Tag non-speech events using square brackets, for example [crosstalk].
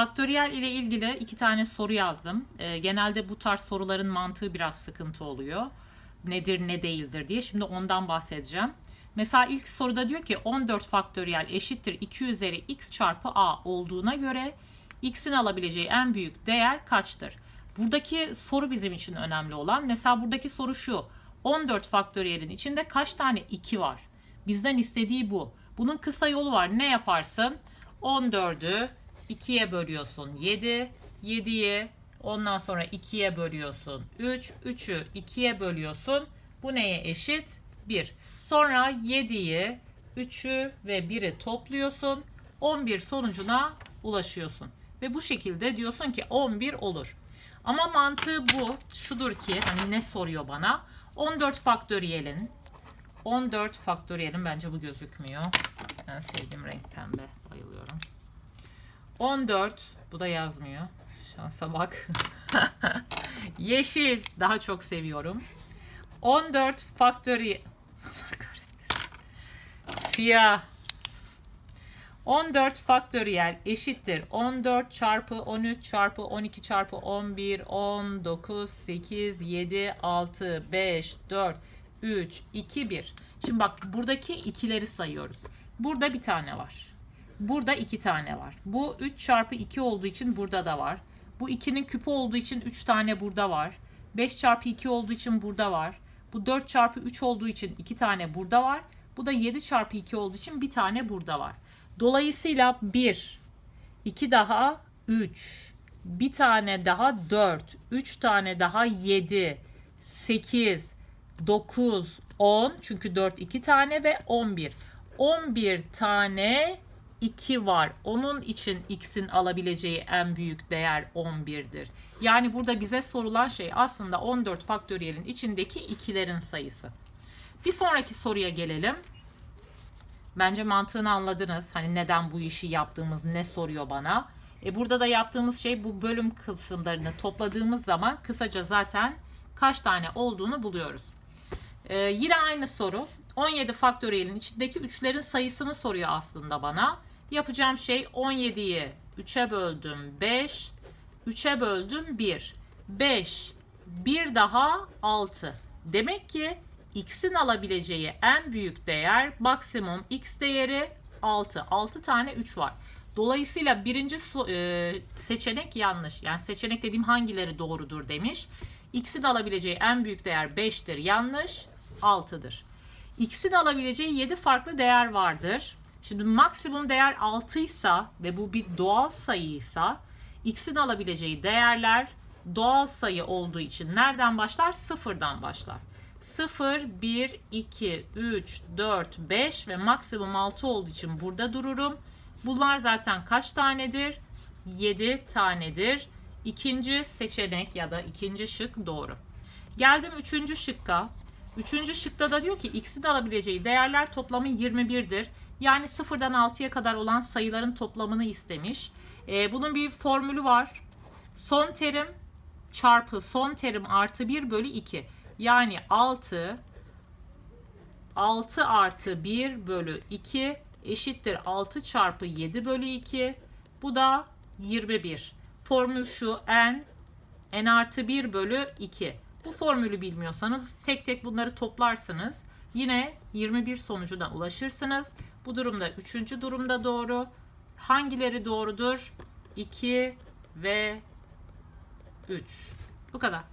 faktöriyel ile ilgili iki tane soru yazdım. Ee, genelde bu tarz soruların mantığı biraz sıkıntı oluyor. Nedir ne değildir diye. Şimdi ondan bahsedeceğim. Mesela ilk soruda diyor ki 14 faktöriyel eşittir 2 üzeri x çarpı a olduğuna göre x'in alabileceği en büyük değer kaçtır? Buradaki soru bizim için önemli olan. Mesela buradaki soru şu. 14 faktöriyelin içinde kaç tane 2 var? Bizden istediği bu. Bunun kısa yolu var. Ne yaparsın? 14'ü 2'ye bölüyorsun 7. 7'yi ondan sonra 2'ye bölüyorsun 3. 3'ü 2'ye bölüyorsun. Bu neye eşit? 1. Sonra 7'yi 3'ü ve 1'i topluyorsun. 11 sonucuna ulaşıyorsun. Ve bu şekilde diyorsun ki 11 olur. Ama mantığı bu. Şudur ki hani ne soruyor bana? 14 faktöriyelin 14 faktöriyelin bence bu gözükmüyor. En sevdiğim renk pembe. Bayılıyorum. 14 bu da yazmıyor. Şansa bak. [laughs] Yeşil daha çok seviyorum. 14 faktöriyel Allah [laughs] kahretmesin. Siyah. 14 faktöriyel eşittir 14 çarpı 13 çarpı 12 çarpı 11 19 8 7 6 5 4 3 2 1 Şimdi bak buradaki ikileri sayıyoruz. Burada bir tane var. Burada iki tane var. Bu 3 çarpı 2 olduğu için burada da var. Bu 2'nin küpü olduğu için 3 tane burada var. 5 çarpı 2 olduğu için burada var. Bu 4 çarpı 3 olduğu için 2 tane burada var. Bu da 7 çarpı 2 olduğu için bir tane burada var. Dolayısıyla 1, 2 daha 3, bir tane daha 4, 3 tane daha 7, 8, 9, 10 çünkü 4 2 tane ve 11. 11 tane 2 var. Onun için x'in alabileceği en büyük değer 11'dir. Yani burada bize sorulan şey aslında 14 faktöriyelin içindeki ikilerin sayısı. Bir sonraki soruya gelelim. Bence mantığını anladınız. Hani neden bu işi yaptığımız ne soruyor bana. E burada da yaptığımız şey bu bölüm kısımlarını topladığımız zaman kısaca zaten kaç tane olduğunu buluyoruz. Ee, yine aynı soru. 17 faktöriyelin içindeki üçlerin sayısını soruyor aslında bana. Yapacağım şey 17'yi 3'e böldüm 5, 3'e böldüm 1. 5, 1 daha 6. Demek ki x'in alabileceği en büyük değer maksimum x değeri 6. 6 tane 3 var. Dolayısıyla birinci e, seçenek yanlış. Yani seçenek dediğim hangileri doğrudur demiş. X'in alabileceği en büyük değer 5'tir. Yanlış. 6'dır. X'in alabileceği 7 farklı değer vardır. Şimdi maksimum değer 6 ise ve bu bir doğal sayıysa x'in alabileceği değerler doğal sayı olduğu için nereden başlar? Sıfırdan başlar. 0, 1, 2, 3, 4, 5 ve maksimum 6 olduğu için burada dururum. Bunlar zaten kaç tanedir? 7 tanedir. İkinci seçenek ya da ikinci şık doğru. Geldim üçüncü şıkka. Üçüncü şıkta da diyor ki x'in alabileceği değerler toplamı 21'dir. Yani sıfırdan 6'ya kadar olan sayıların toplamını istemiş. Ee, bunun bir formülü var. Son terim çarpı son terim artı 1 bölü 2. Yani 6 6 artı 1 bölü 2 eşittir 6 çarpı 7 bölü 2. Bu da 21. Formül şu n n artı 1 bölü 2. Bu formülü bilmiyorsanız tek tek bunları toplarsınız. Yine 21 sonucuna ulaşırsınız. Bu durumda 3. durumda doğru. Hangileri doğrudur? 2 ve 3. Bu kadar.